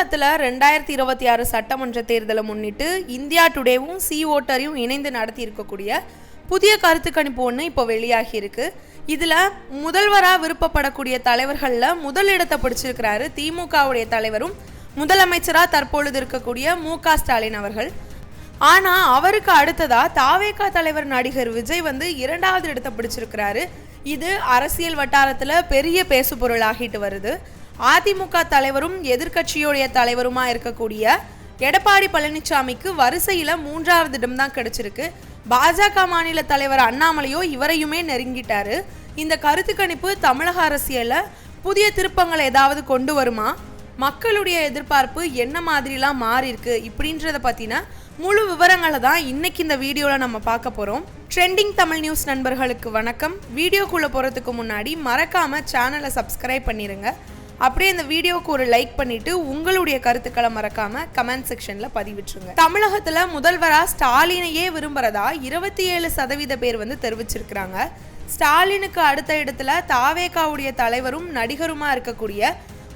தமிழகத்தில் ரெண்டாயிரத்தி இருபத்தி ஆறு சட்டமன்ற தேர்தலை முன்னிட்டு இந்தியா டுடேவும் சி ஓட்டரையும் இணைந்து நடத்தி இருக்கக்கூடிய புதிய கருத்து கணிப்பு ஒன்று இப்போ வெளியாகி இருக்கு. இதில் முதல்வராக விருப்பப்படக்கூடிய தலைவர்களில் முதலிடத்தை பிடிச்சிருக்கிறாரு திமுகவுடைய தலைவரும் முதலமைச்சராக தற்பொழுது இருக்கக்கூடிய மு க ஸ்டாலின் அவர்கள். ஆனால் அவருக்கு அடுத்ததா தாவேகா தலைவர் நடிகர் விஜய் வந்து இரண்டாவது இடத்தை பிடிச்சிருக்கிறாரு. இது அரசியல் வட்டாரத்தில் பெரிய பேசுபொருள் ஆகிட்டு வருது. அதிமுக தலைவரும் எதிர்கட்சியுடைய தலைவருமா இருக்கக்கூடிய எடப்பாடி பழனிசாமிக்கு வரிசையில் மூன்றாவது இடம் தான் கிடைச்சிருக்கு. பாஜக மாநில தலைவர் அண்ணாமலையோ இவரையுமே நெருங்கிட்டாரு. இந்த கருத்து கணிப்பு தமிழக அரசியலில் புதிய திருப்பங்கள் ஏதாவது கொண்டு வருமா? மக்களுடைய எதிர்பார்ப்பு என்ன மாதிரிலாம் மாறியிருக்கு? இப்படின்றத பற்றின முழு விவரங்களை தான் இன்னைக்கு இந்த வீடியோவில் நம்ம பார்க்க போகிறோம் ட்ரெண்டிங் தமிழ் நியூஸ் நண்பர்களுக்கு வணக்கம். வீடியோக்குள்ளே போகிறதுக்கு முன்னாடி மறக்காமல் சேனலை சப்ஸ்கிரைப் பண்ணிடுங்க அப்படியே இந்த வீடியோவுக்கு ஒரு லைக் பண்ணிட்டு உங்களுடைய கருத்துக்களை மறக்காம கமெண்ட் செக்ஷன்ல பதிவிட்டுருங்க. தமிழகத்துல முதல்வரா ஸ்டாலினையே விரும்புறதா இருபத்தி ஏழு சதவீத பேர் வந்து தெரிவிச்சிருக்கிறாங்க. ஸ்டாலினுக்கு அடுத்த இடத்துல தாவேகாவுடைய தலைவரும் நடிகருமா இருக்கக்கூடிய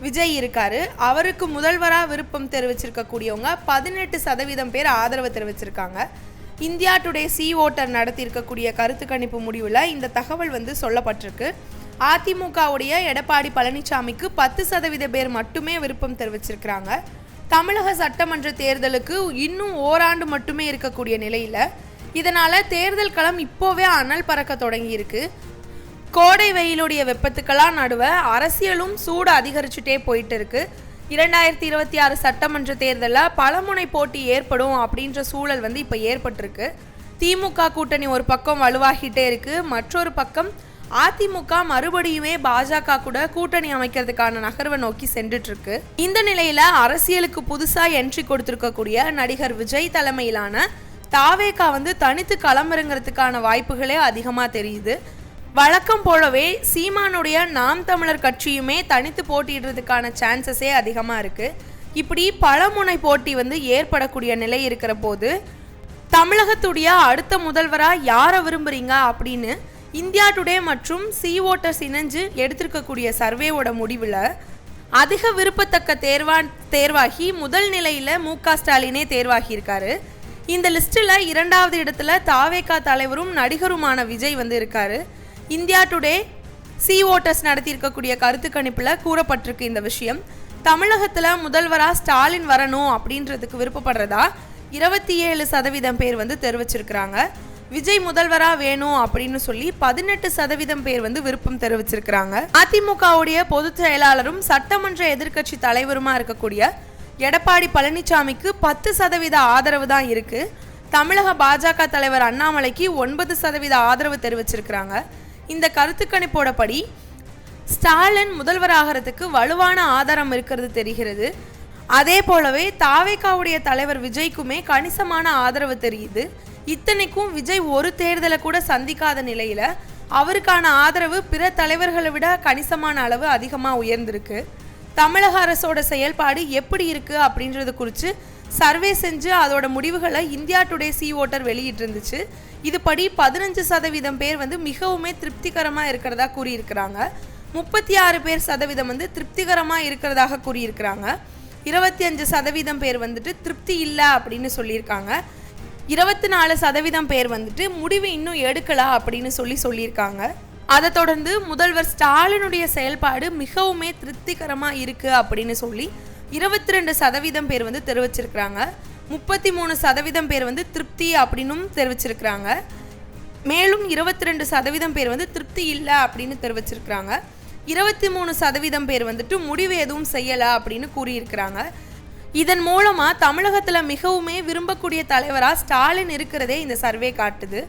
விஜய் இருக்காரு. அவருக்கு முதல்வராக விருப்பம் தெரிவிச்சிருக்கக்கூடியவங்க பதினெட்டு சதவீதம் பேர் ஆதரவு தெரிவிச்சிருக்காங்க. இந்தியா டுடே சி ஓட்டர் நடத்தியிருக்கக்கூடிய கருத்து கணிப்பு முடிவில் இந்த தகவல் வந்து சொல்லப்பட்டிருக்கு. அதிமுகவுடைய எடப்பாடி பழனிசாமிக்கு பத்து சதவீத பேர் மட்டுமே விருப்பம் தெரிவிச்சிருக்கிறாங்க. தமிழக சட்டமன்ற தேர்தலுக்கு இன்னும் ஓராண்டு மட்டுமே இருக்கக்கூடிய நிலையில் இதனால தேர்தல் களம் இப்போவே அனல் பறக்க தொடங்கியிருக்கு. கோடை வெயிலுடைய வெப்பத்துக்கெல்லாம் நடுவ அரசியலும் சூடு அதிகரிச்சுட்டே போயிட்டு இருக்கு இரண்டாயிரத்தி இருபத்தி ஆறு சட்டமன்ற தேர்தலில் பலமுனை போட்டி ஏற்படும் அப்படின்ற சூழல் வந்து இப்போ ஏற்பட்டிருக்கு. திமுக கூட்டணி ஒரு பக்கம் வலுவாகிட்டே இருக்கு மற்றொரு பக்கம் அதிமுக மறுபடியுமே பாஜக கூட கூட்டணி அமைக்கிறதுக்கான நகர்வை நோக்கி சென்றுட்டு இருக்கு இந்த நிலையில அரசியலுக்கு புதுசா என்ட்ரி கொடுத்திருக்கக்கூடிய நடிகர் விஜய் தலைமையிலான தாவேகா வந்து தனித்து களமிறங்கிறதுக்கான வாய்ப்புகளே அதிகமாக தெரியுது. வழக்கம் போலவே சீமானுடைய நாம் தமிழர் கட்சியுமே தனித்து போட்டியிடுறதுக்கான சான்சஸே அதிகமாக இருக்குது இப்படி பலமுனை போட்டி வந்து ஏற்படக்கூடிய நிலை இருக்கிற போது தமிழகத்துடைய அடுத்த முதல்வராக யாரை விரும்புகிறீங்க அப்படின்னு இந்தியா டுடே மற்றும் சி ஓட்டர்ஸ் இணைஞ்சு எடுத்திருக்கக்கூடிய சர்வேவோட முடிவில் அதிக விருப்பத்தக்க தேர்வா தேர்வாகி முதல் நிலையில் மு க ஸ்டாலினே தேர்வாகியிருக்காரு. இந்த லிஸ்ட்டில் இரண்டாவது இடத்துல தாவேகா தலைவரும் நடிகருமான விஜய் வந்து இருக்காரு. இந்தியா டுடே சி ஓட்டர்ஸ் நடத்தியிருக்கக்கூடிய கருத்து கணிப்பில் கூறப்பட்டிருக்கு இந்த விஷயம். தமிழகத்தில் முதல்வராக ஸ்டாலின் வரணும் அப்படின்றதுக்கு விருப்பப்படுறதா இருபத்தி ஏழு சதவீதம் பேர் வந்து தெரிவிச்சிருக்கிறாங்க. விஜய் முதல்வரா வேணும் அப்படின்னு சொல்லி பதினெட்டு சதவீதம் பேர் வந்து விருப்பம் தெரிவிச்சிருக்கிறாங்க. அதிமுகவுடைய பொதுச் செயலாளரும் சட்டமன்ற எதிர்க்கட்சி தலைவருமா இருக்கக்கூடிய எடப்பாடி பழனிசாமிக்கு பத்து சதவீத ஆதரவு தான் இருக்கு. தமிழக பாஜக தலைவர் அண்ணாமலைக்கு ஒன்பது சதவீத ஆதரவு தெரிவிச்சிருக்கிறாங்க. இந்த கருத்துக்கணிப்போட படி ஸ்டாலின் முதல்வராகிறதுக்கு வலுவான ஆதாரம் இருக்கிறது தெரிகிறது. அதே போலவே தாவேகாவுடைய தலைவர் விஜய்க்குமே கணிசமான ஆதரவு தெரியுது. இத்தனைக்கும் விஜய் ஒரு தேர்தலை கூட சந்திக்காத நிலையில் அவருக்கான ஆதரவு பிற தலைவர்களை விட கணிசமான அளவு அதிகமாக உயர்ந்திருக்கு. தமிழக அரசோட செயல்பாடு எப்படி இருக்குது அப்படின்றது குறித்து சர்வே செஞ்சு அதோட முடிவுகளை இந்தியா டுடே சி ஓட்டர் வெளியிட்டிருந்துச்சு. இதுபடி பதினஞ்சு சதவீதம் பேர் வந்து மிகவுமே திருப்திகரமாக இருக்கிறதா கூறியிருக்கிறாங்க. முப்பத்தி ஆறு பேர் சதவீதம் வந்து திருப்திகரமாக இருக்கிறதாக கூறியிருக்கிறாங்க. இருபத்தி அஞ்சு சதவீதம் பேர் வந்துட்டு திருப்தி இல்லை அப்படின்னு சொல்லியிருக்காங்க. இருபத்தி நாலு சதவீதம் பேர் வந்துட்டு முடிவு இன்னும் எடுக்கலா அப்படின்னு சொல்லி சொல்லியிருக்காங்க. அதை தொடர்ந்து முதல்வர் ஸ்டாலினுடைய செயல்பாடு மிகவுமே திருப்திகரமாக இருக்குது அப்படின்னு சொல்லி இருபத்தி ரெண்டு சதவீதம் பேர் வந்து தெரிவிச்சிருக்கிறாங்க. முப்பத்தி மூணு சதவீதம் பேர் வந்து திருப்தி அப்படின்னும் தெரிவிச்சிருக்கிறாங்க. மேலும் இருபத்தி ரெண்டு சதவீதம் பேர் வந்து திருப்தி இல்லை அப்படின்னு தெரிவிச்சிருக்கிறாங்க. இருபத்தி மூணு சதவீதம் பேர் வந்துட்டு முடிவு எதுவும் செய்யலை அப்படின்னு கூறியிருக்கிறாங்க. இதன் மூலமாக தமிழகத்தில் மிகவுமே விரும்பக்கூடிய தலைவராக ஸ்டாலின் இருக்கிறதே இந்த சர்வே காட்டுது.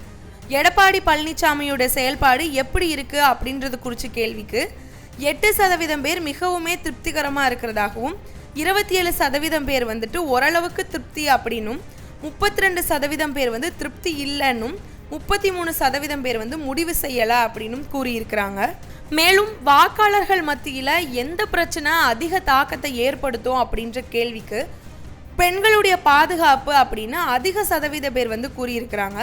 எடப்பாடி பழனிசாமியோட செயல்பாடு எப்படி இருக்கு அப்படின்றது குறித்து கேள்விக்கு எட்டு சதவீதம் பேர் மிகவுமே திருப்திகரமாக இருக்கிறதாகவும் இருபத்தி ஏழு சதவீதம் பேர் வந்துட்டு ஓரளவுக்கு திருப்தி அப்படின்னும் முப்பத்தி ரெண்டு சதவீதம் பேர் வந்து திருப்தி இல்லைன்னும் முப்பத்தி மூணு சதவீதம் பேர் வந்து முடிவு செய்யலை அப்படின்னும் கூறியிருக்கிறாங்க. மேலும் வாக்காளர்கள் மத்தியில் எந்த பிரச்சனை அதிக தாக்கத்தை ஏற்படுத்தும் அப்படின்ற கேள்விக்கு பெண்களுடைய பாதுகாப்பு அப்படின்னு அதிக சதவீத பேர் வந்து கூறியிருக்கிறாங்க.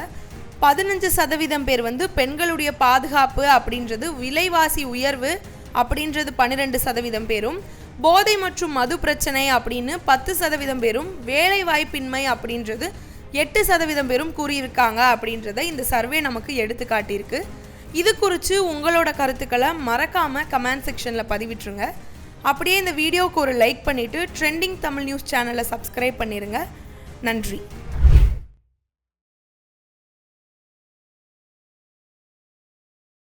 பதினஞ்சு சதவீதம் பேர் வந்து பெண்களுடைய பாதுகாப்பு அப்படின்றது விலைவாசி உயர்வு அப்படின்றது பன்னிரெண்டு சதவீதம் பேரும் போதை மற்றும் மது பிரச்சனை அப்படின்னு பத்து சதவீதம் பேரும் வேலை வாய்ப்பின்மை அப்படின்றது எட்டு சதவீதம் பேரும் கூறியிருக்காங்க அப்படின்றத இந்த சர்வே நமக்கு எடுத்து காட்டியிருக்கு இது குறித்து உங்களோட கருத்துக்களை மறக்காமல் கமெண்ட் செக்ஷனில் பதிவிட்டுருங்க. அப்படியே இந்த வீடியோவுக்கு ஒரு லைக் பண்ணிவிட்டு ட்ரெண்டிங் தமிழ் நியூஸ் சேனலை சப்ஸ்கிரைப் பண்ணிடுங்க நன்றி.